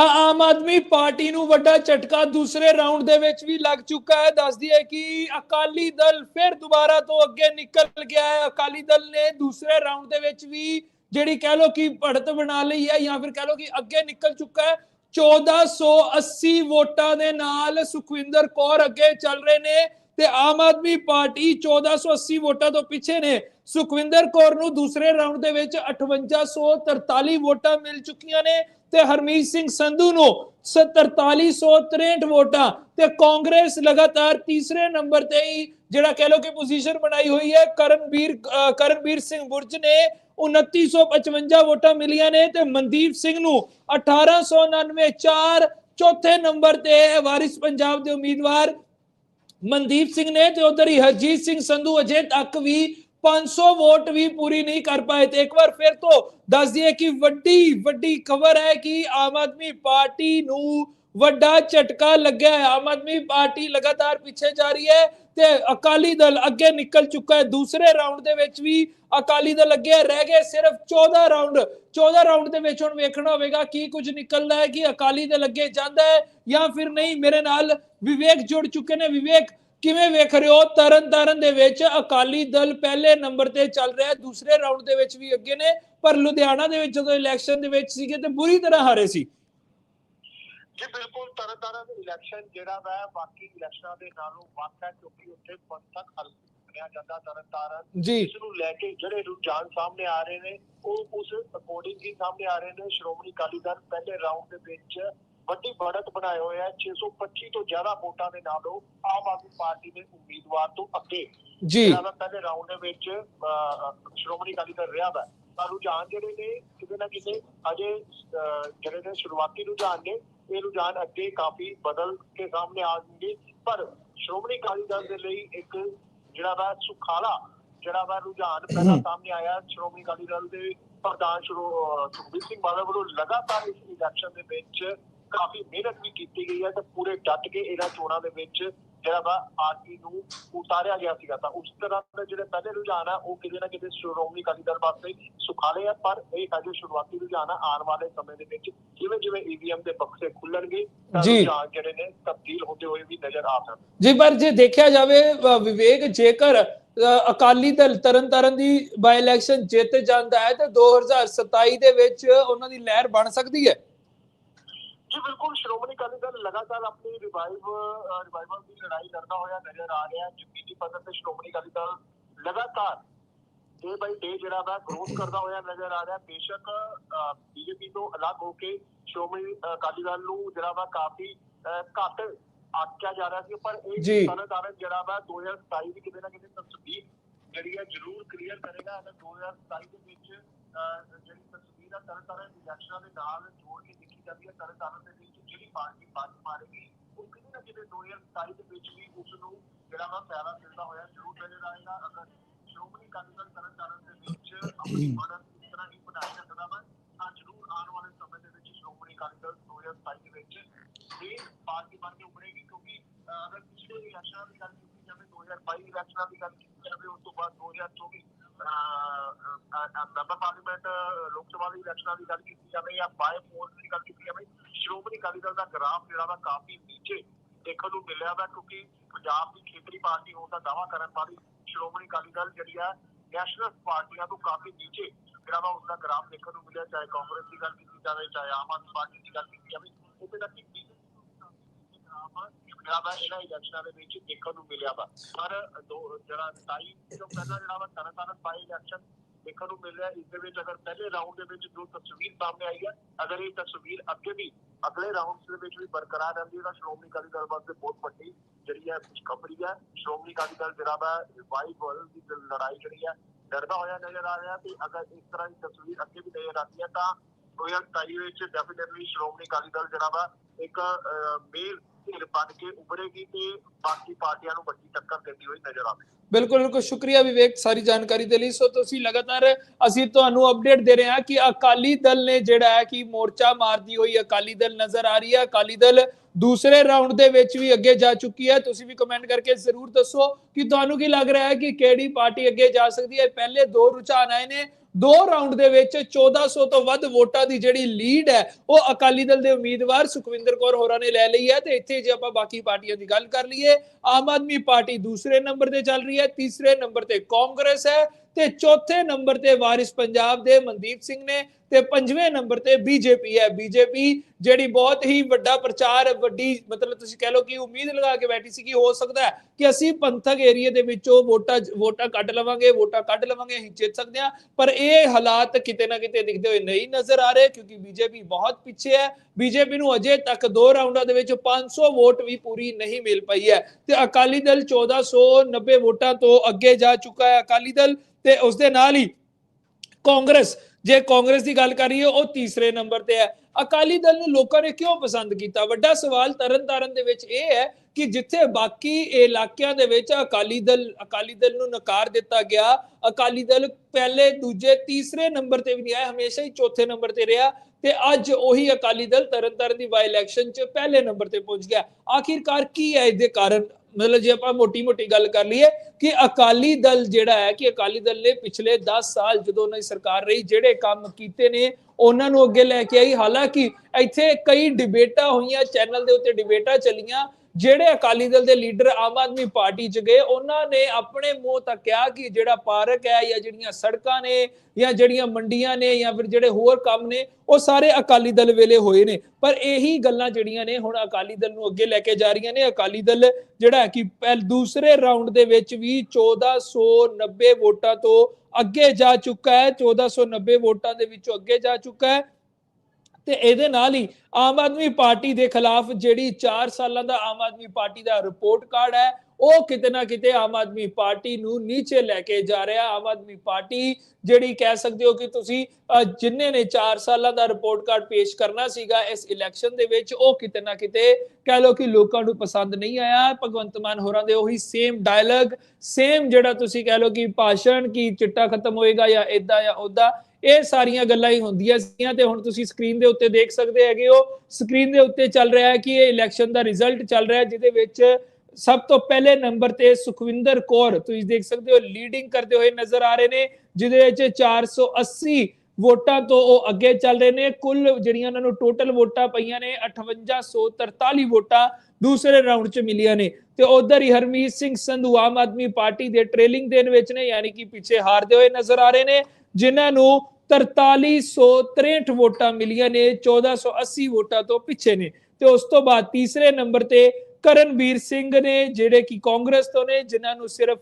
ਤਾਂ ਆਮ ਆਦਮੀ ਪਾਰਟੀ ਨੂੰ ਵੱਡਾ ਝਟਕਾ ਦੂਸਰੇ ਰਾਉਂਡ ਦੇ ਵਿੱਚ ਵੀ ਲੱਗ ਚੁੱਕਾ ਹੈ। ਦੱਸਦੀ ਹੈ ਕਿ ਅਕਾਲੀ ਦਲ ਫਿਰ ਦੁਬਾਰਾ ਤੋਂ ਅੱਗੇ ਨਿਕਲ ਗਿਆ ਹੈ। ਅਕਾਲੀ ਦਲ ਨੇ ਦੂਸਰੇ ਰਾਉਂਡ ਦੇ ਵਿੱਚ ਵੀ ਜਿਹੜੀ ਕਹਿ ਲੋ ਕਿ ਭੜਤ ਬਣਾ ਲਈ ਹੈ ਜਾਂ ਫਿਰ ਕਹਿ ਲੋ ਕਿ ਅੱਗੇ ਨਿਕਲ ਚੁੱਕਾ ਹੈ। 1480 ਵੋਟਾਂ ਦੇ ਨਾਲ ਸੁਖਵਿੰਦਰ ਕੌਰ ਅੱਗੇ ਚੱਲ ਰਹੇ ਨੇ। ਤੇ ਆਮ ਆਦਮੀ ਪਾਰਟੀ 1480 ਵੋਟਾਂ ਤੋਂ ਪਿੱਛੇ ਨੇ। ਸੁਖਵਿੰਦਰ ਕੌਰ ਨੂੰ ਦੂਸਰੇ ਰਾਉਂਡ ਦੇ ਵਿੱਚ 5843 ਵੋਟਾਂ ਮਿਲ ਚੁੱਕੀਆਂ ਨੇ ਤੇ ਹਰਮੀਤ ਸਿੰਘ ਸੰਧੂ ਨੂੰ 4363 ਵੋਟਾਂ ਤੇ ਕਾਂਗਰਸ ਲਗਾਤਾਰ ਤੀਸਰੇ ਨੰਬਰ ਤੇ ਹੀ ਜਿਹੜਾ ਕਹਿ ਲੋ ਕਿ ਪੋਜੀਸ਼ਨ ਬਣਾਈ ਹੋਈ ਹੈ, ਕਰਨਵੀਰ ਕਰਨਵੀਰ ਸਿੰਘ ਬੁਰਜ ਨੇ 2955 ਵੋਟਾਂ ਮਿਲੀਆਂ ਨੇ ਤੇ ਮਨਦੀਪ ਸਿੰਘ ਨੂੰ 1899 ਚਾਰ ਚੌਥੇ ਨੰਬਰ ਤੇ ਵਾਰਿਸ ਪੰਜਾਬ ਦੇ ਉਮੀਦਵਾਰ ਮਨਦੀਪ ਸਿੰਘ ਨੇ ਤੇ ਉਧਰ ਹੀ ਹਰਜੀਤ ਸਿੰਘ ਸੰਧੂ ਅਜੇ ਤੱਕ ਵੀ 500 ਵੋਟ ਵੀ ਪੂਰੀ ਨਹੀਂ ਕਰ ਪਾਏ ਤੇ ਇੱਕ ਵਾਰ ਫਿਰ ਤੋਂ ਦੱਸ ਦਈਏ ਕਿ ਵੱਡੀ ਵੱਡੀ ਖਬਰ ਹੈ ਕਿ ਆਮ ਆਦਮੀ ਪਾਰਟੀ ਨੂੰ ਵੱਡਾ ਝਟਕਾ ਲੱਗਿਆ ਹੈ। ਆਮ ਆਦਮੀ ਪਾਰਟੀ ਲਗਾਤਾਰ ਪਿੱਛੇ ਜਾ ਰਹੀ ਹੈ ਤੇ ਅਕਾਲੀ ਦਲ ਅੱਗੇ ਨਿਕਲ ਚੁੱਕਾ ਹੈ। ਦੂਸਰੇ ਰਾਉਂਡ ਦੇ ਵਿੱਚ ਵੀ ਅਕਾਲੀ ਦਲ ਅੱਗੇ ਰਹਿ ਗਏ। ਸਿਰਫ 14 ਰਾਉਂਡ 14 ਰਾਉਂਡ ਦੇ ਵਿੱਚ ਹੁਣ ਵੇਖਣਾ ਹੋਵੇਗਾ ਕੀ ਕੁਝ ਨਿਕਲਦਾ ਹੈ, ਕਿ ਅਕਾਲੀ ਦਲ ਅੱਗੇ ਜਾਂਦਾ ਹੈ ਜਾਂ ਫਿਰ ਨਹੀਂ। ਮੇਰੇ ਨਾਲ ਵਿਵੇਕ ਜੁੜ ਚੁੱਕੇ ਨੇ। ਵਿਵੇਕ, ਕਿਵੇਂ ਵੇਖ ਰਹੇ ਹੋ? ਤਰਨ ਤਾਰਨ ਦੇ ਵਿੱਚ ਅਕਾਲੀ ਦਲ ਪਹਿਲੇ ਨੰਬਰ ਤੇ ਚੱਲ ਰਿਹਾ ਹੈ। ਦੂਸਰੇ ਰਾਉਂਡ ਦੇ ਵਿੱਚ ਵੀ ਅੱਗੇ ਨੇ। ਪਰ ਲੁਧਿਆਣਾ ਦੇ ਵਿੱਚ ਜਦੋਂ ਇਲੈਕਸ਼ਨ ਦੇ ਵਿੱਚ ਸੀਗੇ ਤੇ ਬੁਰੀ ਤਰ੍ਹਾਂ ਹਾਰੇ ਸੀ। ਜੀ ਬਿਲਕੁਲ ਤਰਨਤਾਰਨ ਇਲੈਕਸ਼ਨ ਜਿਹੜਾ ਵਾ ਬਾਕੀ ਇਲੈਕਸ਼ਨਾਂ ਦੇ ਨਾਲੋਂ ਵੱਖ ਹੈ ਕਿਉਂਕਿ ਉੱਥੇ ਪੰਥਕ ਹਲਕਾ ਬਣਿਆ ਜਾਂਦਾ ਤਰਨਤਾਰਨ। ਜੀ। ਇਸ ਨੂੰ ਲੈ ਕੇ ਜਿਹੜੇ ਰੁਝਾਨ ਸਾਹਮਣੇ ਆ ਰਹੇ ਨੇ ਉਹ ਉਸ ਅਕੋਰਡਿੰਗ ਹੀ ਸਾਹਮਣੇ ਆ ਰਹੇ ਨੇ। ਸ਼੍ਰੋਮਣੀ ਅਕਾਲੀ ਦਲ ਪਹਿਲੇ ਰਾਉਂਡ ਦੇ ਵਿੱਚ ਵੱਡੀ ਬੜਤ ਬਣਾਏ ਹੋਏ ਹੈ 625 ਤੋਂ ਜ਼ਿਆਦਾ ਵੋਟਾਂ ਦੇ ਨਾਲ ਉਹ ਆਮ ਆਦਮੀ ਪਾਰਟੀ ਦੇ ਉਮੀਦਵਾਰ ਤੋਂ ਅੱਗੇ। ਜੀ। ਵਾ ਪਹਿਲੇ ਰਾਉਂਡ ਦੇ ਵਿੱਚ ਸ਼੍ਰੋਮਣੀ ਅਕਾਲੀ ਦਲ ਰਿਹਾ ਵਾ। ਪਰ ਰੁਝਾਨ ਜਿਹੜੇ ਨੇ ਕਿਤੇ ਨਾ ਕਿਤੇ ਅਜੇ ਜਿਹੜੇ ਨੇ ਸ਼ੁਰੂਆਤੀ ਰੁਝਾਨ ਨੇ ਇਹ ਰੁਝਾਨ ਅੱਗੇ ਕਾਫੀ ਬਦਲ ਕੇ ਸਾਹਮਣੇ ਆ ਜਾਣਗੇ ਪਰ ਸ਼੍ਰੋਮਣੀ ਅਕਾਲੀ ਦਲ ਦੇ ਲਈ ਇੱਕ ਜਿਹੜਾ ਵਾ ਸੁਖਾਲਾ ਜਿਹੜਾ ਵਾ ਰੁਝਾਨ ਪਹਿਲਾਂ ਹਮ। ਸਾਹਮਣੇ ਆਇਆ ਸ਼੍ਰੋਮਣੀ ਅਕਾਲੀ ਦਲ ਦੇ ਪ੍ਰਧਾਨ ਸ਼੍ਰੋ ਸੁਖਬੀਰ ਸਿੰਘ ਬਾਦਲ ਵੱਲੋਂ ਲਗਾਤਾਰ ਇਸ ਇਲੈਕਸ਼ਨ ਦੇ ਵਿੱਚ ਕਾਫੀ ਮਿਹਨਤ ਵੀ ਕੀਤੀ ਗਈ ਹੈ ਤੇ ਪੂਰੇ ਡਟ ਕੇ ਇਹਨਾਂ ਚੋਣਾਂ ਦੇ ਵਿੱਚ ਜਿਹੜਾ ਵਾ ਪਾਰਟੀ ਨੂੰ ਉਤਾਰਿਆ ਗਿਆ ਸੀਗਾ ਤਾਂ ਉਸ ਤਰ੍ਹਾਂ ਦੇ ਜਿਹੜੇ ਪਹਿਲੇ ਰੁਝਾਨ ਆ ਉਹ ਕਿਤੇ ਨਾ ਕਿਤੇ ਸ਼੍ਰੋਮਣੀ ਅਕਾਲੀ ਦਲ ਵਾਸਤੇ ਸੁਖਾਲੇ ਆ ਪਰ ਇਹ ਅਜੇ ਸ਼ੁਰੂਆਤੀ ਰੁਝਾਨ ਆ ਆਉਣ ਵਾਲੇ ਸਮੇਂ ਦੇ ਵਿੱਚ ਜਿਵੇਂ ਜਿਵੇਂ ਈਵੀਐਮ ਦੇ ਬਕਸੇ ਖੁੱਲਣਗੇ ਤਾਂ। ਰੁਝਾਨ ਜਿਹੜੇ ਨੇ ਤਬਦੀਲ ਹੁੰਦੇ ਹੋਏ ਵੀ ਨਜ਼ਰ ਆ ਸਕਦੇ ਜੀ ਪਰ ਜੇ ਦੇਖਿਆ ਜਾਵੇ ਵਿਵੇਕ ਜੇਕਰ ਅਕਾਲੀ ਦਲ ਤਰਨਤਾਰਨ ਦੀ ਬਾਈ ਇਲੈਕਸ਼ਨ ਜਿੱਤ ਜਾਂਦਾ ਹੈ ਤਾਂ 2027 ਦੇ ਵਿੱਚ ਉਹਨਾਂ ਦੀ ਲਹਿਰ ਬਣ ਸਕਦੀ ਹੈ ਜੀ ਬਿਲਕੁਲ ਸ਼੍ਰੋਮਣੀ ਅਕਾਲੀ ਦਲ ਲਗਾਤਾਰ ਆਪਣੀ ਰਿਵਾਈਵ ਰਿਵਾਈਵਲ ਦੀ ਲੜਾਈ ਲੜਦਾ ਹੋਇਆ ਨਜ਼ਰ ਆ ਰਿਹਾ ਹੈ। ਜਮਹੂਰੀ ਪੱਧਰ ਤੇ ਸ਼੍ਰੋਮਣੀ ਅਕਾਲੀ ਦਲ ਲਗਾਤਾਰ ਡੇ ਬਾਈ ਡੇ ਜਿਹੜਾ ਵਾ ਗਰੋਥ ਕਰਦਾ ਹੋਇਆ ਨਜ਼ਰ ਆ ਰਿਹਾ ਬੇਸ਼ੱਕ ਬੀਜੇਪੀ ਤੋਂ ਅਲੱਗ ਹੋ ਕੇ ਸ਼੍ਰੋਮਣੀ ਅਕਾਲੀ ਦਲ ਨੂੰ ਜਿਹੜਾ ਵਾ ਕਾਫੀ ਘੱਟ ਆਖਿਆ ਜਾ ਰਿਹਾ ਸੀ। ਪਰ। ਇਹ ਤਰਨਤਾਰਨ ਜਿਹੜਾ ਵਾ 2027 ਦੀ ਕਿਤੇ ਨਾ ਕਿਤੇ ਤਸਵੀਰ ਜਿਹੜੀ ਹੈ ਜ਼ਰੂਰ ਕਲੀਅਰ ਕਰੇਗਾ ਅਗਰ 2027 ਦੇ ਵਿੱਚ ਜਿਹੜੀ ਤਰਨਤਾਰਨ ਇਲੈਕਸ਼ਨਾਂ ਦੇ ਨਾਲ ਜੋੜ ਕੇ ਦੇਖੀ ਜਾਂਦੀ ਹੈ ਤਰਨਤਾਰਨ ਦੇ ਵਿੱਚ ਜਿਹੜੀ ਪਾਰਟੀ ਬਾਜੀ ਮਾਰੇਗੀ, ਉਹ ਕਿਤੇ ਨਾ ਕਿਤੇ 2027 ਦੇ ਵਿੱਚ ਵੀ ਉਸ ਨੂੰ ਜਿਹੜਾ ਵਾ ਫਾਇਦਾ ਮਿਲਦਾ ਹੋਇਆ ਜ਼ਰੂਰ ਨਜ਼ਰ ਆਏਗਾ। ਅਗਰ ਸ਼੍ਰੋਮਣੀ ਅਕਾਲੀ ਦਲ ਤਰਨਤਾਰਨ ਦੇ ਵਿੱਚ ਆਪਣੀ ਮਦਦ ਇਸ ਤਰ੍ਹਾਂ ਹੀ ਬਣਾਈ ਰੱਖਦਾ ਵਾ ਤਾਂ ਜ਼ਰੂਰ ਆਉਣ ਵਾਲੇ ਸਮੇਂ ਦੇ ਵਿੱਚ ਸ਼੍ਰੋਮਣੀ ਅਕਾਲੀ ਦਲ 2027 ਦੇ ਵਿੱਚ ਇਹ ਪਾਰਟੀ ਬਣ ਕੇ ਉਭਰੇਗੀ, ਕਿਉਂਕਿ ਅਗਰ ਪਿਛਲੇ ਇਲੈਕਸ਼ਨਾਂ ਦੀ ਗੱਲ ਕੀਤੀ ਜਾਵੇ 2022 ਇਲੈਕਸ਼ਨਾਂ ਦੀ ਗੱਲ ਕੀਤੀ ਜਾਵੇ, ਉਸ ਤੋਂ ਬਾਅਦ 2024 ਮੈਂਬਰ ਪਾਰਲੀਮੈਂਟ ਲੋਕ ਸਭਾ ਦੀ ਇਲੈਕਸ਼ਨਾਂ ਦੀ ਗੱਲ ਕੀਤੀ ਜਾਵੇ ਜਾਂ ਬਾਏ ਪੋਲ ਦੀ ਗੱਲ ਕੀਤੀ ਜਾਵੇ, ਸ਼੍ਰੋਮਣੀ ਅਕਾਲੀ ਦਲ ਦਾ ਗ੍ਰਾਫ ਜਿਹੜਾ ਵਾ ਕਾਫੀ ਨੀਚੇ ਦੇਖਣ ਨੂੰ ਮਿਲਿਆ ਵਾ, ਕਿਉਂਕਿ ਪੰਜਾਬ ਦੀ ਖੇਤਰੀ ਪਾਰਟੀ ਹੋਣ ਦਾ ਦਾਅਵਾ ਕਰਨ ਵਾਲੀ ਸ਼੍ਰੋਮਣੀ ਅਕਾਲੀ ਦਲ ਜਿਹੜੀ ਆ, ਨੈਸ਼ਨਲ ਪਾਰਟੀਆਂ ਤੋਂ ਕਾਫੀ ਨੀਚੇ ਜਿਹੜਾ ਵਾ ਉਸਦਾ ਗ੍ਰਾਫ ਦੇਖਣ ਨੂੰ ਮਿਲਿਆ, ਚਾਹੇ ਕਾਂਗਰਸ ਦੀ ਗੱਲ ਕੀਤੀ ਜਾਵੇ, ਚਾਹੇ ਆਮ ਆਦਮੀ ਪਾਰਟੀ ਦੀ ਗੱਲ ਕੀਤੀ ਜਾਵੇ ਉੱਥੇ ਤੱਕ ਕਿ ਜਿਹੜਾ ਵਾ ਇਹਨਾਂ ਇਲੈਕਸ਼ਨਾਂ ਦੇ ਵਿੱਚ ਦੇਖਣ ਨੂੰ ਮਿਲਿਆ ਵਾ। ਪਰ ਜਿਹੜਾ 27 ਤੋਂ ਪਹਿਲਾਂ ਜਿਹੜਾ ਵਾ ਤਰਨਤਾਰਨ ਬਾਈ ਇਲੈਕਸ਼ਨ ਦੇਖਣ ਨੂੰ ਮਿਲ ਰਿਹਾ ਇਸ ਦੇ ਵਿੱਚ ਅਗਰ ਪਹਿਲੇ ਰਾਉਂਡ ਦੇ ਵਿੱਚ ਜੋ ਤਸਵੀਰ ਸਾਹਮਣੇ ਆਈ ਹੈ ਅਗਰ ਇਹ ਤਸਵੀਰ ਅੱਗੇ ਵੀ ਅਗਲੇ ਰਾਉਂਡਸ ਦੇ ਵਿੱਚ ਵੀ ਬਰਕਰਾਰ ਰਹਿੰਦੀ ਹੈ ਤਾਂ ਸ਼੍ਰੋਮਣੀ ਅਕਾਲੀ ਦਲ ਵਾਸਤੇ ਬਹੁਤ ਵੱਡੀ ਜਿਹੜੀ ਹੈ ਖੁਸ਼ਖਬਰੀ ਹੈ। ਸ਼੍ਰੋਮਣੀ ਅਕਾਲੀ ਦਲ ਜਿਹੜਾ ਵਾ ਰਿਵਾਈਵਲ ਦੀ ਲੜਾਈ ਜਿਹੜੀ ਹੈ ਡਰਦਾ ਹੋਇਆ ਨਜ਼ਰ ਆ ਰਿਹਾ ਤੇ ਅਗਰ ਇਸ ਤਰ੍ਹਾਂ ਦੀ ਤਸਵੀਰ ਅੱਗੇ ਵੀ ਨਜ਼ਰ ਆਉਂਦੀ ਹੈ ਤਾਂ 2027 ਵਿੱਚ ਡੈਫੀਨਿਟਲੀ ਸ਼੍ਰੋਮਣੀ ਅਕਾਲੀ ਦਲ ਜਿਹੜਾ ਵਾ ਇੱਕ ਅਹ, ਮੇਲ ਧਿਰ ਬਣ ਕੇ ਉਭਰੇਗੀ ਤੇ ਬਾਕੀ ਪਾਰਟੀਆਂ ਨੂੰ ਵੱਡੀ ਟੱਕਰ ਦਿੰਦੀ ਹੋਈ ਨਜ਼ਰ ਆਵੇਗੀ। ਬਿਲਕੁਲ ਬਿਲਕੁਲ। ਸ਼ੁਕਰੀਆ ਵਿਵੇਕ ਸਾਰੀ ਜਾਣਕਾਰੀ ਦੇ ਲਈ। ਸੋ ਤੁਸੀਂ ਲਗਾਤਾਰ ਅਸੀਂ ਤੁਹਾਨੂੰ ਅਪਡੇਟ ਦੇ ਰਹੇ ਹਾਂ ਕਿ ਅਕਾਲੀ ਦਲ ਨੇ ਜਿਹੜਾ ਹੈ ਕਿ ਮੋਰਚਾ ਮਾਰਦੀ ਹੋਈ ਅਕਾਲੀ ਦਲ ਨਜ਼ਰ ਆ ਰਹੀ ਹੈ। ਅਕਾਲੀ ਦਲ ਦੂਸਰੇ ਰਾਉਂਡ ਦੇ ਵਿੱਚ ਵੀ ਅੱਗੇ ਜਾ ਚੁੱਕੀ ਹੈ। ਤੁਸੀਂ ਵੀ ਕਮੈਂਟ ਕਰਕੇ ਜ਼ਰੂਰ ਦੱਸੋ ਕਿ ਤੁਹਾਨੂੰ ਕੀ ਲੱਗ ਰਿਹਾ ਹੈ ਕਿ ਕਿਹੜੀ ਪਾਰਟੀ ਅੱਗੇ ਜਾ ਸਕਦੀ ਹੈ। ਪਹਿਲੇ ਦੋ ਰੁਝਾਨ ਆਏ ਨੇ। ਦੋ ਰਾਉਂਡ ਦੇ ਵਿੱਚ 1400 ਤੋਂ ਵੱਧ ਵੋਟਾਂ ਦੀ ਜਿਹੜੀ ਲੀਡ ਹੈ, ਉਹ ਅਕਾਲੀ ਦਲ ਦੇ ਉਮੀਦਵਾਰ ਸੁਖਵਿੰਦਰ ਕੌਰ ਹੋਰਾਂ ਨੇ ਲੈ ਲਈ ਹੈ ਤੇ ਇੱਥੇ ਜੇ ਆਪਾਂ ਬਾਕੀ ਪਾਰਟੀਆਂ ਦੀ ਗੱਲ ਕਰ ਲਈਏ, ਆਮ ਆਦਮੀ ਪਾਰਟੀ ਦੂਸਰੇ ਨੰਬਰ ਤੇ ਚੱਲ ਰਹੀ ਹੈ, ਤੀਸਰੇ ਨੰਬਰ ਤੇ ਕਾਂਗਰਸ ਹੈ। ਤੇ ਚੌਥੇ ਨੰਬਰ ਤੇ ਵਾਰਿਸ ਪੰਜਾਬ ਦੇ ਮਨਦੀਪ ਸਿੰਘ ਨੇ ਤੇ ਪੰਜਵੇਂ ਨੰਬਰ ਤੇ ਬੀਜੇਪੀ ਹੈ। ਬੀਜੇਪੀ ਜਿਹੜੀ ਬਹੁਤ ਹੀ ਵੱਡਾ ਪ੍ਰਚਾਰ, ਵੱਡੀ ਮਤਲਬ ਤੁਸੀਂ ਕਹਿ ਲਓ ਕਿ ਉਮੀਦ ਲਗਾ ਕੇ ਬੈਠੀ ਸੀ ਕਿ ਹੋ ਸਕਦਾ ਹੈ ਕਿ ਅਸੀਂ ਪੰਥਕ ਏਰੀਆ ਦੇ ਵਿੱਚੋਂ ਵੋਟਾਂ ਵੋਟਾਂ ਕੱਢ ਲਵਾਂਗੇ, ਵੋਟਾਂ ਕੱਢ ਲਵਾਂਗੇ, ਅਸੀਂ ਜਿੱਤ ਸਕਦੇ ਹਾਂ। ਪਰ ਇਹ ਹਾਲਾਤ ਕਿਤੇ ਨਾ ਕਿਤੇ ਦਿਖਦੇ ਹੋਏ ਨਹੀਂ ਨਜ਼ਰ ਆ ਰਹੇ ਕਿਉਂਕਿ ਬੀਜੇਪੀ ਬਹੁਤ ਪਿੱਛੇ ਹੈ। ਬੀਜੇਪੀ ਨੂੰ ਅਜੇ ਤੱਕ ਦੋ ਰਾਉਂਡਾਂ ਦੇ ਵਿੱਚ 500 ਵੋਟ ਵੀ ਪੂਰੀ ਨਹੀਂ ਮਿਲ ਪਈ ਹੈ। ਤੇ ਅਕਾਲੀ ਦਲ 1490 ਵੋਟਾਂ ਤੋਂ ਅੱਗੇ ਜਾ ਚੁੱਕਾ ਹੈ। ਅਕਾਲੀ ਦਲ ਤੇ ਉਸ ਦੇ ਨਾਲ ਹੀ ਕਾਂਗਰਸ, ਜੇ ਕਾਂਗਰਸ ਦੀ ਗੱਲ ਕਰੀਏ, ਉਹ ਤੀਸਰੇ ਨੰਬਰ ਤੇ ਹੈ। ਅਕਾਲੀ ਦਲ ਨੂੰ ਲੋਕਾਂ ਨੇ ਕਿਉਂ ਪਸੰਦ ਕੀਤਾ? ਵੱਡਾ ਸਵਾਲ ਤਰਨਤਾਰਨ ਦੇ ਵਿੱਚ ਇਹ ਹੈ ਕਿ ਜਿੱਥੇ ਬਾਕੀ ਇਲਾਕਿਆਂ ਦੇ ਵਿੱਚ ਅਕਾਲੀ ਦਲ ਅਕਾਲੀ ਦਲ ਨੂੰ ਨਕਾਰ ਦਿੱਤਾ ਗਿਆ, ਅਕਾਲੀ ਦਲ ਪਹਿਲੇ, ਦੂਜੇ, ਤੀਸਰੇ ਨੰਬਰ ਤੇ ਵੀ ਨਹੀਂ ਆਇਆ, ਹਮੇਸ਼ਾ ਹੀ ਚੌਥੇ ਨੰਬਰ ਤੇ ਰਿਹਾ ਤੇ ਅੱਜ ਉਹੀ ਅਕਾਲੀ ਦਲ ਤਰਨਤਾਰਨ ਦੀ ਬਾਈ ਇਲੈਕਸ਼ਨ 'ਚ ਪਹਿਲੇ ਨੰਬਰ ਤੇ ਪਹੁੰਚ ਗਿਆ। ਆਖਿਰਕਾਰ ਕੀ ਹੈ ਇਹਦੇ ਕਾਰਨ? ਮਤਲਬ ਜੇ ਆਪਾਂ ਮੋਟੀ-ਮੋਟੀ ਗੱਲ ਕਰ ਲਈਏ ਕਿ ਅਕਾਲੀ ਦਲ ਜਿਹੜਾ ਹੈ ਕਿ ਅਕਾਲੀ ਦਲ ਨੇ ਪਿਛਲੇ 10 ਸਾਲ ਜਦੋਂ ਉਹਨਾਂ ਦੀ ਸਰਕਾਰ ਰਹੀ, ਜਿਹੜੇ ਕੰਮ ਕੀਤੇ ਨੇ, ਉਹਨਾਂ ਨੂੰ ਅੱਗੇ ਲੈ ਕੇ ਆਈ। ਹਾਲਾਂਕਿ ਇੱਥੇ ਕਈ ਡਿਬੇਟਾਂ ਹੋਈਆਂ, ਚੈਨਲ ਦੇ ਉੱਤੇ ਡਿਬੇਟਾਂ ਚੱਲੀਆਂ ਜਿਹੜੇ ਅਕਾਲੀ ਦਲ ਦੇ ਲੀਡਰ ਆਮ ਆਦਮੀ ਪਾਰਟੀ ਚ ਗਏ, ਉਹਨਾਂ ਨੇ ਆਪਣੇ ਮੂੰਹ ਤੱਕ ਕਿਹਾ ਕਿ ਜਿਹੜਾ ਪਾਰਕ ਹੈ ਜਾਂ ਜਿਹੜੀਆਂ ਸੜਕਾਂ ਨੇ ਜਾਂ ਜਿਹੜੀਆਂ ਮੰਡੀਆਂ ਨੇ ਜਾਂ ਫਿਰ ਜਿਹੜੇ ਹੋਰ ਕੰਮ ਨੇ, ਉਹ ਸਾਰੇ ਅਕਾਲੀ ਦਲ ਵੇਲੇ ਹੋਏ ਨੇ। ਪਰ ਇਹੀ ਗੱਲਾਂ ਜਿਹੜੀਆਂ ਨੇ ਹੁਣ ਅਕਾਲੀ ਦਲ ਨੂੰ ਅੱਗੇ ਲੈ ਕੇ ਜਾ ਰਹੀਆਂ ਨੇ। ਅਕਾਲੀ ਦਲ ਜਿਹੜਾ ਹੈ ਕਿ ਪਹਿਲ ਦੂਸਰੇ ਰਾਉਂਡ ਦੇ ਵਿੱਚ ਵੀ 1490 ਵੋਟਾਂ ਤੋਂ ਅੱਗੇ ਜਾ ਚੁੱਕਾ ਹੈ। 1490 ਵੋਟਾਂ ਦੇ ਵਿੱਚੋਂ ਅੱਗੇ ਜਾ ਚੁੱਕਾ ਹੈ। ਤੇ ਇਹਦੇ ਨਾਲ ਹੀ ਆਮ ਆਦਮੀ ਪਾਰਟੀ ਦੇ ਖਿਲਾਫ ਜਿਹੜੀ 4 ਸਾਲਾਂ ਦਾ ਆਮ ਆਦਮੀ ਪਾਰਟੀ ਦਾ ਰਿਪੋਰਟ ਕਾਰਡ ਹੈ, ਉਹ ਕਿਤੇ ਨਾ ਕਿਤੇ ਆਮ ਆਦਮੀ ਪਾਰਟੀ ਨੂੰ ਨੀਚੇ ਲੈ ਕੇ ਜਾ ਰਿਹਾ। ਆਮ ਆਦਮੀ ਪਾਰਟੀ ਜਿਹੜੀ ਕਹਿ ਸਕਦੇ ਹੋ ਕਿ ਤੁਸੀਂ ਜਿੰਨੇ ਨੇ 4 ਸਾਲਾਂ ਦਾ ਰਿਪੋਰਟ ਕਾਰਡ ਪੇਸ਼ ਕਰਨਾ ਸੀਗਾ ਇਸ ਇਲੈਕਸ਼ਨ ਦੇ ਵਿੱਚ, ਉਹ ਕਿਤੇ ਨਾ ਕਿਤੇ ਕਹਿ ਲਓ ਕਿ ਲੋਕਾਂ ਨੂੰ ਪਸੰਦ ਨਹੀਂ ਆਇਆ। ਭਗਵੰਤ ਮਾਨ ਹੋਰਾਂ ਦੇ ਉਹੀ ਸੇਮ ਡਾਇਲੌਗ ਸੇਮ ਜਿਹੜਾ ਤੁਸੀਂ ਕਹਿ ਲਓ ਕਿ ਭਾਸ਼ਣ, ਕੀ ਚਿੱਟਾ ਖਤਮ ਹੋਏਗਾ ਜਾਂ ਇਦਾਂ ਜਾਂ ਉਦਾਂ ਇਹ ਸਾਰੀਆਂ ਗੱਲਾਂ ਹੀ ਹੁੰਦੀਆਂ ਸੀਗੀਆਂ ਤੇ ਹੁਣ ਤੁਸੀਂ ਸਕਰੀਨ ਦੇ ਉੱਤੇ ਦੇਖ ਸਕਦੇ ਹੈਗੇ ਹੋ। ਸਕਰੀਨ ਦੇ ਉੱਤੇ ਚੱਲ ਰਿਹਾ ਹੈ ਕਿ ਇਹ ਇਲੈਕਸ਼ਨ ਦਾ ਰਿਜ਼ਲਟ ਚੱਲ ਰਿਹਾ ਹੈ, ਜਿਹਦੇ ਵਿੱਚ ਸਭ ਤੋਂ ਪਹਿਲੇ ਨੰਬਰ ਤੇ ਸੁਖਵਿੰਦਰ ਕੌਰ, ਤੁਸੀਂ ਦੇਖ ਸਕਦੇ ਹੋ ਲੀਡਿੰਗ ਕਰਦੇ ਹੋਏ ਨਜ਼ਰ ਆ ਰਹੇ ਨੇ, ਜਿਹਦੇ ਵਿੱਚ 480 ਵੋਟਾਂ ਤੋਂ ਉਹ ਅੱਗੇ ਚੱਲ ਰਹੇ ਨੇ। ਕੁੱਲ ਜਿਹੜੀਆਂ ਉਹਨਾਂ ਨੂੰ ਟੋਟਲ ਵੋਟਾਂ ਪਈਆਂ ਨੇ 5843 ਵੋਟਾਂ ਦੂਸਰੇ ਰਾਉਂਡ 'ਚ ਮਿਲੀਆਂ ਨੇ। ਤੇ ਉਧਰ ਹੀ ਹਰਮੀਤ ਸਿੰਘ ਸੰਧੂ ਆਮ ਆਦਮੀ ਪਾਰਟੀ ਦੇ ਟ੍ਰੇਲਿੰਗ ਦੇਣ ਵਿੱਚ ਨੇ, ਯਾਨੀ ਕਿ ਪਿੱਛੇ ਹਾਰਦੇ ਹੋਏ ਨਜ਼ਰ ਆ ਰਹੇ ਨੇ, ਜਿਨ੍ਹਾਂ ਨੂੰ 4363 ਵੋਟਾਂ ਮਿਲੀਆਂ ਨੇ 1480 ਵੋਟਾਂ ਤੋਂ ਪਿੱਛੇ ਨੇ। ਤੇ ਉਸ ਤੋਂ ਬਾਅਦ ਤੀਸਰੇ ਨੰਬਰ ਤੇ ਕਰਨਵੀਰ ਸਿੰਘ ਨੇ, ਜਿਹੜੇ ਕਿ ਕਾਂਗਰਸ ਤੋਂ ਨੇ, ਜਿਨ੍ਹਾਂ ਨੂੰ ਸਿਰਫ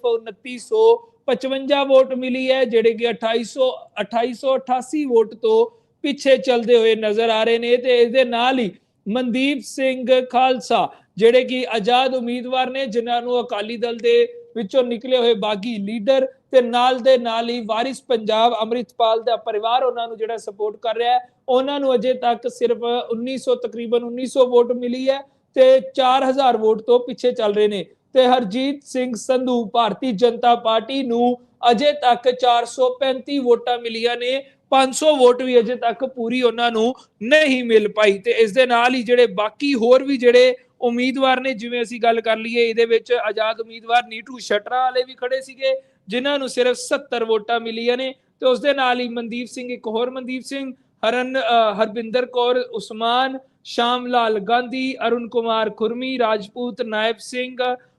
2955 ਵੋਟ ਮਿਲੀ ਹੈ, ਜਿਹੜੇ ਕਿ 2800 2888 ਵੋਟ ਤੋਂ ਪਿੱਛੇ ਚੱਲਦੇ ਹੋਏ ਨਜ਼ਰ ਆ ਰਹੇ ਨੇ ਤੇ ਇਸ ਦੇ ਨਾਲ ਹੀ ਮਨਦੀਪ ਸਿੰਘ ਖਾਲਸਾ, ਜਿਹੜੇ ਕਿ ਆਜ਼ਾਦ ਉਮੀਦਵਾਰ ਨੇ, ਜਿਨ੍ਹਾਂ ਨੂੰ ਅਕਾਲੀ ਦਲ ਦੇ ਵਿੱਚੋਂ ਨਿਕਲੇ ਹੋਏ ਬਾਗੀ ਲੀਡਰ ਤੇ ਨਾਲ ਦੇ ਨਾਲ ਹੀ ਵਾਰਿਸ ਪੰਜਾਬ ਅੰਮ੍ਰਿਤਪਾਲ ਦਾ ਪਰਿਵਾਰ ਉਹਨਾਂ ਨੂੰ ਜਿਹੜਾ ਸਪੋਰਟ ਕਰ ਰਿਹਾ ਹੈ, ਉਹਨਾਂ ਨੂੰ ਅਜੇ ਤੱਕ ਸਿਰਫ 1900 ਤਕਰੀਬਨ 1900 ਵੋਟ ਮਿਲੀ ਹੈ ਤੇ 4000 ਵੋਟ ਤੋਂ ਪਿੱਛੇ ਚੱਲ ਰਹੇ ਨੇ। ਤੇ ਹਰਜੀਤ ਸਿੰਘ ਸੰਧੂ ਭਾਰਤੀ ਜਨਤਾ ਪਾਰਟੀ ਨੂੰ ਅਜੇ ਤੱਕ 435 ਵੋਟਾਂ ਮਿਲੀਆਂ ਨੇ 500 ਵੋਟ ਵੀ ਅਜੇ ਤੱਕ ਪੂਰੀ ਉਹਨਾਂ ਨੂੰ ਨਹੀਂ ਮਿਲ ਪਾਈ ਤੇ ਇਸ ਦੇ ਨਾਲ ਹੀ ਜਿਹੜੇ ਬਾਕੀ ਹੋਰ ਵੀ ਜਿਹੜੇ ਉਮੀਦਵਾਰ ਨੇ ਜਿਵੇਂ ਅਸੀਂ ਗੱਲ ਕਰ ਲਈਏ ਇਹਦੇ ਵਿੱਚ ਆਜ਼ਾਦ ਉਮੀਦਵਾਰ ਨੀਟੂ ਸ਼ਟਰਾ ਵਾਲੇ ਵੀ ਖੜੇ ਸੀਗੇ ਜਿਨ੍ਹਾਂ ਨੂੰ ਸਿਰਫ 70 ਵੋਟਾਂ ਮਿਲੀਆਂ ਨੇ ਤੇ ਉਸ ਦੇ ਨਾਲ ਹੀ ਮਨਦੀਪ ਸਿੰਘ ਇੱਕ ਹੋਰ ਮਨਦੀਪ ਸਿੰਘ ਹਰਨ ਅ, ਹਰਬਿੰਦਰ ਕੌਰ ਉਸਮਾਨ ਸ਼ਾਮ ਲਾਲ ਗਾਂਧੀ ਅਰੁਣ ਕੁਮਾਰ ਖੁਰਮੀ ਰਾਜਪੂਤ ਨਾਇਬ ਸਿੰਘ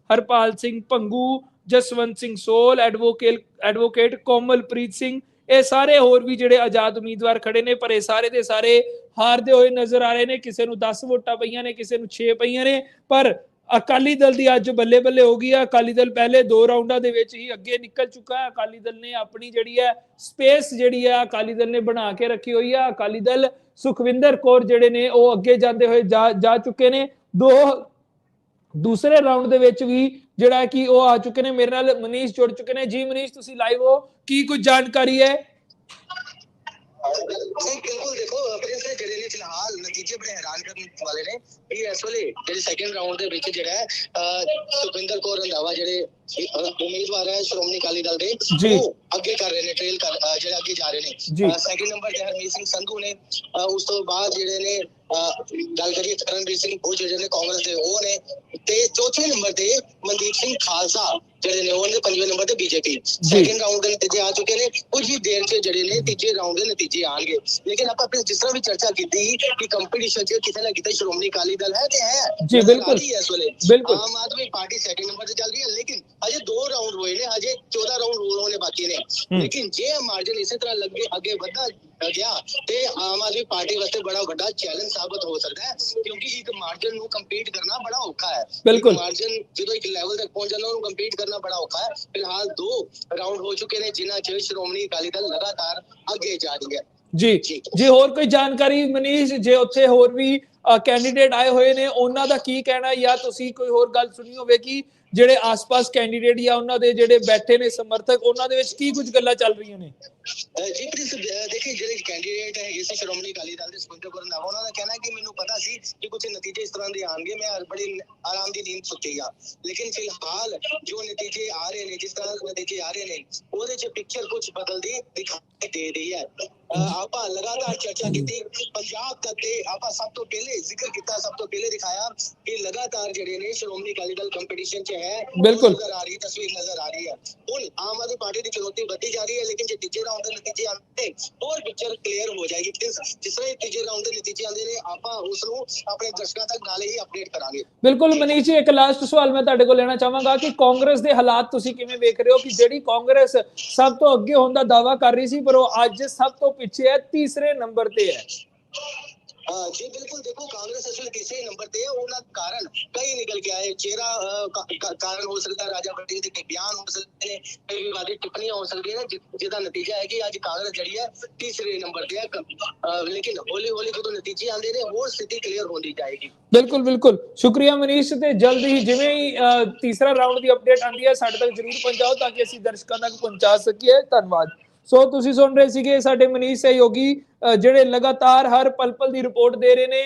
ਹਰਪਾਲ ਸਿੰਘ ਪੰਗੂ, ਜਸਵੰਤ ਸਿੰਘ ਸੋਲ ਐਡਵੋਕੇਟ ਐਡਵੋਕੇਟ ਕੋਮਲਪ੍ਰੀਤ ਸਿੰਘ, ਇਹ ਸਾਰੇ ਹੋਰ ਵੀ ਜਿਹੜੇ ਆਜ਼ਾਦ ਉਮੀਦਵਾਰ ਖੜੇ ਨੇ, ਪਰ ਇਹ ਸਾਰੇ ਦੇ ਸਾਰੇ ਹਾਰਦੇ ਹੋਏ ਨਜ਼ਰ ਆ ਰਹੇ ਨੇ, ਕਿਸੇ ਨੂੰ 10 ਵੋਟਾਂ ਪਈਆਂ ਨੇ, ਕਿਸੇ ਨੂੰ 6 ਪਈਆਂ ਨੇ, ਪਰ ਅਕਾਲੀ ਦਲ ਦੀ ਅੱਜ ਬੱਲੇ ਬੱਲੇ ਹੋ ਗਈ ਹੈ ਅਕਾਲੀ ਦਲ ਪਹਿਲੇ ਦੋ ਰਾਉਂਡਾਂ ਦੇ ਵਿੱਚ ਹੀ ਅੱਗੇ ਨਿਕਲ ਚੁੱਕਾ ਹੈ, ਅਕਾਲੀ ਦਲ ਨੇ ਆਪਣੀ ਜਿਹੜੀ ਹੈ ਸਪੇਸ ਜਿਹੜੀ ਹੈ, ਅਕਾਲੀ ਦਲ ਨੇ ਬਣਾ ਕੇ ਰੱਖੀ ਹੋਈ ਹੈ ਅਕਾਲੀ ਦਲ ਸੁਖਵਿੰਦਰ ਕੌਰ ਜਿਹੜੇ ਨੇ, ਉਹ ਅੱਗੇ ਜਾਂਦੇ ਹੋਏ ਜਾ ਜਾ ਚੁੱਕੇ ਨੇ, ਦੋ ਦੂਸਰੇ ਰਾਉਂਡ ਦੇ ਵਿੱਚ ਵੀ ਜਿਹੜਾ ਕਿ ਉਹ ਆ ਚੁੱਕੇ ਨੇ, ਮੇਰੇ ਨਾਲ ਮਨੀਸ਼ ਜੁੜ ਚੁੱਕੇ ਨੇ। ਜੀ ਮਨੀਸ਼, ਤੁਸੀਂ ਲਾਈਵ ਹੋ। ਕੀ ਕੁਝ ਜਾਣਕਾਰੀ ਹੈ? ਜੀ, ਬਿਲਕੁਲ ਦੇਖੋ ਪ੍ਰਿੰਸ ਜਿਹੜੇ ਨੇ ਫਿਲਹਾਲ ਨਤੀਜੇ ਬੜੇ ਹੈਰਾਨ ਕਰਨ ਵਾਲੇ ਨੇ। ਇਹ ਇਸ ਵੇਲੇ ਜਿਹੜੇ ਸੈਕੰਡ ਰਾਉਂਡ ਦੇ ਵਿੱਚ ਜਿਹੜਾ ਸੁਖਵਿੰਦਰ ਕੌਰ ਰੰਧਾਵਾ ਜਿਹੜੇ ਉਮੀਦਵਾਰ ਹੈ ਸ਼੍ਰੋਮਣੀ ਅਕਾਲੀ ਦਲ ਦੇ ਜੀ। ਉਹ ਅੱਗੇ ਕਰ ਰਹੇ ਨੇ ਟ੍ਰੇਲ ਕਰ ਅਹ, ਜਿਹੜੇ ਅੱਗੇ ਜਾ ਰਹੇ ਜੀ। ਨੇ ਸੈਕੰਡ ਨੰਬਰ ਤੇ ਹਰਮੀਤ ਸਿੰਘ ਸੰਧੂ ਨੇ ਅਹ, ਉਸ ਤੋਂ ਬਾਅਦ ਜਿਹੜੇ ਨੇ ਅਹ, ਗੱਲ ਕਰੀਏ ਕਰਨਵੀਰ ਸਿੰਘ ਉਹ ਜਿਹੜੇ ਨੇ ਕਾਂਗਰਸ ਦੇ ਉਹ ਨੇ ਤੇ ਚੌਥੇ ਨੰਬਰ ਤੇ ਮਨਦੀਪ ਸਿੰਘ ਖਾਲਸਾ ਜਿਹੜੇ ਨੇ ਉਹ ਨੇ ਪੰਜਵੇਂ ਨੰਬਰ ਤੇ ਬੀਜੇਪੀ ਸੈਕੰਡ ਰਾਉਂਡ ਦੇ ਨਤੀਜੇ ਆ ਚੁੱਕੇ ਨੇ ਕੁਝ ਹੀ ਦੇਰ 'ਚ ਜਿਹੜੇ ਨੇ ਤੀਜੇ ਰਾਉਂਡ ਦੇ ਨਤੀਜੇ ਆਣਗੇ ਲੇਕਿਨ ਆਪਾਂ ਫਿਰ ਜਿਸ ਤਰ੍ਹਾਂ ਵੀ ਚਰਚਾ ਕੀਤੀ ਕਿ ਕੰਪੀਟੀਸ਼ਨ 'ਚ ਕਿਤੇ ਨਾ ਕਿਤੇ ਸ਼੍ਰੋਮਣੀ ਅਕਾਲੀ ਦਲ ਹੈ ਤੇ ਹੈ ਜੀ, ਨਜ਼ਰ ਆ ਬਿਲਕੁਲ। ਰਹੀ ਹੈ ਇਸ ਵੇਲੇ ਬਿਲਕੁਲ। Aam Aadmi party second number ਤੇ ਚੱਲ ਰਹੀ ਹੈ ਲੇਕਿਨ ਰਾਉਂਡ ਹੋਏ ਨੇ ਅਜੇ 14 ਰਾਉਂਡ ਹੋਰ ਹੋਣੇ ਬਾਕੀ ਨੇ ਹੂੰ। ਲੇਕਿਨ ਜੇ ਮਾਰਜਨ ਇਸੇ ਤਰ੍ਹਾਂ ਲੱਗੇ ਅੱਗੇ ਵਧਦਾ ਗਿਆ ਤੇ ਆਮ ਆਦਮੀ ਪਾਰਟੀ ਵਾਸਤੇ ਬੜਾ ਵੱਡਾ ਚੈਲੰਜ ਸਾਬਤ ਹੋ ਸਕਦਾ ਹੈ ਕਿਉਂਕਿ ਇੱਕ ਮਾਰਜਨ ਨੂੰ ਕੰਪੀਟ ਕਰਨਾ ਬੜਾ ਔਖਾ ਹੈ ਬਿਲਕੁਲ। ਮਾਰਜਨ ਜਦੋਂ ਇੱਕ ਲੈਵਲ ਤੱਕ ਪਹੁੰਚ ਜਾਂਦਾ ਉਹਨੂੰ ਕੰਪੀਟ ਕਰਨਾ ਬੜਾ ਔਖਾ ਹੈ ਫਿਲਹਾਲ ਦੋ ਰਾਉਂਡ ਹੋ ਚੁੱਕੇ ਨੇ ਜਿਨ੍ਹਾਂ 'ਚ ਸ਼੍ਰੋਮਣੀ ਅਕਾਲੀ ਦਲ ਲਗਾਤਾਰ ਅੱਗੇ ਜਾ ਰਹੀ ਹੈ ਜੀ ਜੀ। ਜੀ ਹੋਰ ਕੋਈ ਜਾਣਕਾਰੀ ਮਨੀਸ਼ ਜੇ ਉੱਥੇ ਹੋਰ ਵੀ ਕੈਂਡੀਡੇਟ ਆਏ ਹੋਏ ਨੇ ਉਹਨਾਂ ਦਾ ਕੀ ਕਹਿਣਾ ਜਾਂ ਤੁਸੀਂ ਕੋਈ ਹੋਰ ਗੱਲ ਸੁਣੀ ਹੋਵੇ ਕਿ ਜਿਹੜੇ ਆਸ-ਪਾਸ ਕੈਂਡੀਡੇਟ ਜਾਂ ਉਹਨਾਂ ਦੇ ਜਿਹੜੇ ਬੈਠੇ ਨੇ ਸਮਰਥਕ, ਉਹਨਾਂ ਦੇ ਵਿੱਚ ਕੀ ਕੁਝ ਗੱਲਾਂ ਚੱਲ ਰਹੀਆਂ ਨੇ? ਜੀ ਪ੍ਰਿੰਸ ਦੇਖੀ ਜਿਹੜੇ ਕੈਂਡੀਡੇਟ ਹੈਗੇ ਸੀ ਸ਼੍ਰੋਮਣੀ ਅਕਾਲੀ ਦਲ ਦੇ ਸੁਖਿੰਦਰ ਕੌਰ ਉਹਨਾਂ ਦਾ ਕਹਿਣਾ ਹੈ ਕਿ ਮੈਨੂੰ ਪਤਾ ਸੀ ਕਿ ਕੁਝ ਨਤੀਜੇ ਇਸ ਤਰ੍ਹਾਂ ਦੇ ਆਣਗੇ ਮੈਂ ਬੜੀ ਆਰਾਮ ਦੀ ਨੀਂਦ ਸੁੱਤੀ ਆ। ਲੇਕਿਨ ਫਿਲਹਾਲ ਜੋ ਨਤੀਜੇ ਆ ਰਹੇ ਨੇ, ਜਿਸ ਤਰ੍ਹਾਂ ਨਤੀਜੇ ਆ ਰਹੇ ਨੇ, ਉਹਦੇ 'ਚ ਪਿਕਚਰ ਕੁਝ ਬਦਲਦੀ ਦਿਖਾਈ ਦੇ ਰਹੀ ਹੈ। ਆਪਾਂ ਲਗਾਤਾਰ ਚਰਚਾ ਕੀਤੀ, ਪੰਜਾਬ ਤੱਕ ਤੇ ਆਪਾਂ ਸਭ ਤੋਂ ਪਹਿਲੇ ਜ਼ਿਕਰ ਕੀਤਾ, ਸਭ ਤੋਂ ਪਹਿਲੇ ਦਿਖਾਇਆ ਕਿ ਲਗਾਤਾਰ ਜਿਹੜੇ ਨੇ ਸ਼੍ਰੋਮਣੀ ਅਕਾਲੀ ਦਲ ਕੰਪੀਟੀਸ਼ਨ 'ਚ ਹੈ ਬਿਲਕੁਲ। ਨਜ਼ਰ ਆ ਰਹੀ ਤਸਵੀਰ ਨਜ਼ਰ ਆ ਰਹੀ ਹੈ। ਹੁਣ ਆਮ ਆਦਮੀ ਪਾਰਟੀ ਦੀ ਚੁਣੌਤੀ ਵੱਧਦੀ ਜਾ ਰਹੀ ਹੈ ਲੇਕਿਨ ਜੇ ਤੀਜੇ ਰਾਉਂਡ ਦੇ ਨਤੀਜੇ ਆਉਂਦੇ ਹੋਰ ਪਿਕਚਰ ਕਲੀਅਰ ਹੋ ਜਾਏਗੀ। ਜਿਸ ਜਿਸ ਤਰ੍ਹਾਂ ਹੀ ਤੀਜੇ ਰਾਉਂਡ ਦੇ ਨਤੀਜੇ ਆਉਂਦੇ ਨੇ ਆਪਾਂ ਉਸ ਨੂੰ ਆਪਣੇ ਦਰਸ਼ਕਾਂ ਤੱਕ ਨਾਲੇ ਹੀ ਅਪਡੇਟ ਕਰਾਂਗੇ। ਬਿਲਕੁਲ ਮਨੀਸ਼ ਜੀ ਇੱਕ ਲਾਸਟ ਸਵਾਲ ਮੈਂ ਤੁਹਾਡੇ ਕੋਲ ਲੈਣਾ ਚਾਹਾਂਗਾ ਕਿ ਕਾਂਗਰਸ ਦੇ ਹਾਲਾਤ ਤੁਸੀਂ ਕਿਵੇਂ ਵੇਖ ਰਹੇ ਹੋ ਕਿ ਜਿਹੜੀ ਕਾਂਗਰਸ ਸਭ ਤੋਂ ਅੱਗੇ ਹੋਣ ਦਾ ਦਾਵਾ ਕਰ ਰਹੀ ਸੀ ਪਰ ਉਹ ਅੱਜ ਸਭ ਤੋਂ ਪਿੱਛੇ ਹੈ ਤੀਸਰੇ ਨੰਬਰ ਤੇ ਹਾਂ? ਜੀ ਬਿਲਕੁਲ, ਦੇਖੋ ਕਾਂਗਰਸ ਇਸ ਵੇਲੇ ਨੰਬਰ ਤੇ ਹੈ, ਉਹਨਾਂ ਕਾਰਨ ਕਈ ਨਿਕਲ ਕੇ ਆਏ। ਚਿਹਰਾ ਕਾਰਨ ਹੋ ਸਕਦਾ, ਰਾਜਾ ਵੜਿੰਗ ਦੇ ਬਿਆਨ ਹੋ ਸਕਦੇ ਨੇ, ਕਈ ਵਿਵਾਦੀ ਟਿੱਪਣੀਆਂ ਹੋ ਸਕਦੀਆਂ ਨੇ ਜਿਹਦਾ ਨਤੀਜਾ ਹੈ ਕਿ ਅੱਜ ਕਾਂਗਰਸ ਜਿਹੜੀ ਹੈ ਤੀਸਰੇ ਨੰਬਰ ਤੇ ਹੈ ਲੇਕਿਨ ਹੌਲੀ ਹੌਲੀ ਜਦੋਂ ਨਤੀਜੇ ਆਉਂਦੇ ਨੇ, ਹੋਰ ਸਥਿਤੀ ਕਲੀਅਰ ਹੁੰਦੀ ਜਾਏਗੀ। ਬਿਲਕੁਲ ਬਿਲਕੁਲ। ਸ਼ੁਕਰੀਆ ਮਨੀਸ਼, ਤੇ ਜਲਦ ਹੀ ਜਿਵੇਂ ਹੀ ਤੀਸਰਾ ਰਾਉਂਡ ਦੀ ਅਪਡੇਟ ਆਉਂਦੀ ਹੈ, ਸਾਡੇ ਤੱਕ ਜਰੂਰ ਪਹੁੰਚਾਓ ਤਾਂ ਕਿ ਅਸੀਂ ਦਰਸ਼ਕਾਂ ਤੱਕ ਪਹੁੰਚਾ ਸਕੀਏ। ਧੰਨਵਾਦ। ਸੋ ਤੁਸੀਂ ਸੁਣ ਰਹੇ ਸੀਗੇ ਸਾਡੇ ਮਨੀਸ਼ ਸਹਿਯੋਗੀ ਜਿਹੜੇ ਲਗਾਤਾਰ ਹਰ ਪਲ ਪਲ ਦੀ ਰਿਪੋਰਟ ਦੇ ਰਹੇ ਨੇ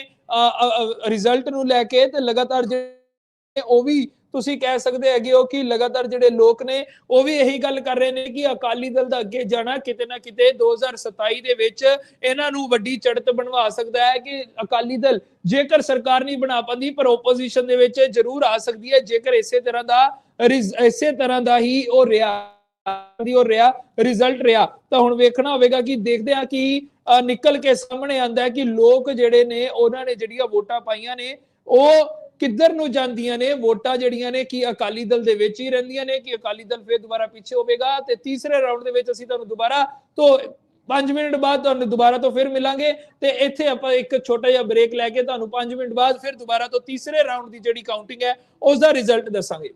ਰਿਜ਼ਲਟ ਨੂੰ ਲੈ ਕੇ ਤੇ ਲਗਾਤਾਰ ਜਿਹੜੇ ਉਹ ਵੀ ਤੁਸੀਂ ਕਹਿ ਸਕਦੇ ਹੈਗੇ ਹੋ ਕਿ ਲਗਾਤਾਰ ਜਿਹੜੇ ਲੋਕ ਨੇ, ਉਹ ਵੀ ਇਹੀ ਗੱਲ ਕਰ ਰਹੇ ਨੇ ਕਿ ਅਕਾਲੀ ਦਲ ਦਾ ਅੱਗੇ ਜਾਣਾ, ਕਿਤੇ ਨਾ ਕਿਤੇ 2027 ਦੇ ਵਿੱਚ ਇਹਨਾਂ ਨੂੰ ਵੱਡੀ ਚੜਤ ਬਣਵਾ ਸਕਦਾ ਹੈ ਕਿ ਅਕਾਲੀ ਦਲ ਜੇਕਰ ਸਰਕਾਰ ਨਹੀਂ ਬਣਾ ਪਾਉਂਦੀ, ਪਰ ਆਪੋਜੀਸ਼ਨ ਦੇ ਵਿੱਚ ਜ਼ਰੂਰ ਆ ਸਕਦੀ ਹੈ, ਜੇਕਰ ਇਸੇ ਤਰ੍ਹਾਂ ਦਾ ਰਿਜ਼- ਇਸੇ ਤਰ੍ਹਾਂ ਦਾ ਹੀ ਉਹ ਰਿਹਾ। ਦੀ ਉਹ ਰਿਹਾ ਰਿਜ਼ਲਟ ਰਿਹਾ। ਤਾਂ ਹੁਣ ਵੇਖਣਾ ਹੋਵੇਗਾ ਕਿ ਦੇਖਦੇ ਆ ਕਿ ਨਿਕਲ ਕੇ ਸਾਹਮਣੇ ਆਂਦਾ ਕਿ ਲੋਕ ਜਿਹੜੇ ਨੇ, ਉਹਨਾਂ ਨੇ ਜਿਹੜੀਆਂ ਵੋਟਾਂ ਪਾਈਆਂ ਨੇ, ਉਹ ਕਿੱਧਰ ਨੂੰ ਜਾਂਦੀਆਂ ਨੇ? ਵੋਟਾਂ ਜਿਹੜੀਆਂ ਨੇ ਕਿ ਅਕਾਲੀ ਦਲ ਦੇ ਵਿੱਚ ਹੀ ਰਹਿੰਦੀਆਂ ਨੇ, ਕਿ ਅਕਾਲੀ ਦਲ ਫੇਰ ਦੁਬਾਰਾ ਪਿੱਛੇ ਹੋਵੇਗਾ? ਤੇ ਤੀਸਰੇ ਰਾਉਂਡ ਦੇ ਵਿੱਚ ਅਸੀਂ ਤੁਹਾਨੂੰ ਦੁਬਾਰਾ ਤੋਂ 5 ਮਿੰਟ ਬਾਅਦ ਤੁਹਾਨੂੰ ਦੁਬਾਰਾ ਤੋਂ ਫਿਰ ਮਿਲਾਂਗੇ। ਤੇ ਇੱਥੇ ਆਪਾਂ ਇੱਕ ਛੋਟਾ ਜਿਹਾ ਬ੍ਰੇਕ ਲੈ ਕੇ ਤੁਹਾਨੂੰ 5 ਮਿੰਟ ਬਾਅਦ ਫਿਰ ਦੁਬਾਰਾ ਤੋਂ ਤੀਸਰੇ ਰਾਉਂਡ ਦੀ ਜਿਹੜੀ ਕਾਊਂਟਿੰਗ ਹੈ, ਉਸ ਦਾ ਰਿਜ਼ਲਟ ਦੱਸਾਂਗੇ।